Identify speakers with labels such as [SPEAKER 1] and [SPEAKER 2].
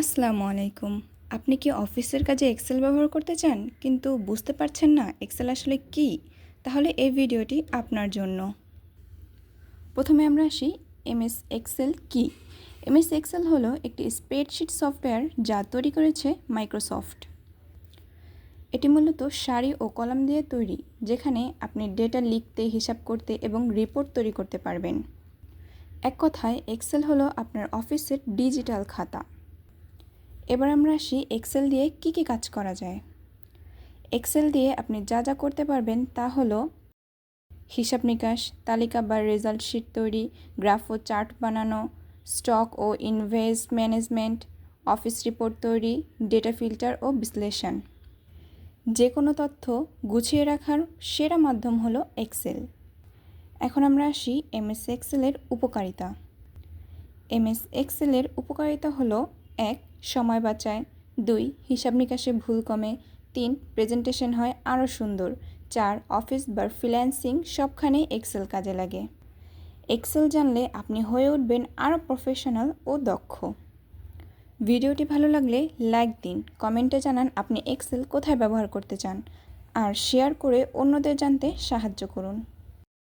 [SPEAKER 1] আসসালামু আলাইকুম। আপনি কি অফিসের কাজে এক্সেল ব্যবহার করতে চান? কিন্তু বুঝতে পারছেন না এক্সেল আসলে কি? তাহলে এই ভিডিওটি আপনার জন্য। প্রথমে আমরা আসি এমএস এক্সেল কি? এমএস এক্সেল হলো একটি স্প্রেডশিট সফটওয়্যার যা তৈরি করেছে মাইক্রোসফট এটি মূলত সারি ও কলাম দিয়ে তৈরি, যেখানে আপনি ডেটা লিখতে, হিসাব করতে এবং রিপোর্ট তৈরি করতে পারবেন। এক কথায় এক্সেল হলো আপনার অফিসের ডিজিটাল খাতা। এবার আমরা আসি এক্সেল দিয়ে কি কি কাজ করা যায়। এক্সেল দিয়ে আপনি যা যা করতে পারবেন তা হলো হিসাব নিকাশ, তালিকা বা রেজাল্ট শিট তৈরি গ্রাফ ও চার্ট বানানো স্টক ও ইনভেস্ট ম্যানেজমেন্ট অফিস রিপোর্ট তৈরি ডেটা ফিল্টার ও বিশ্লেষণ। যে কোনো তথ্য গুছিয়ে রাখার সেরা মাধ্যম হলো এক্সেল এখন আমরা আসি এমএস এক্সেলের উপকারিতা। এমএস এক্সেলের উপকারিতা হলো এক সময় বাঁচায়। দুই, হিসাব নিকাশে ভুল কমে। তিন, প্রেজেন্টেশন হয় আরও সুন্দর। চার, অফিস বা ফ্রিল্যান্সিং সবখানেই এক্সেল কাজে লাগে। এক্সেল জানলে আপনি হয়ে উঠবেন আরও প্রফেশনাল ও দক্ষ। ভিডিওটি ভালো লাগলে লাইক দিন, কমেন্টে জানান আপনি এক্সেল কোথায় ব্যবহার করতে চান। আর শেয়ার করে অন্যদের জানতে সাহায্য করুন।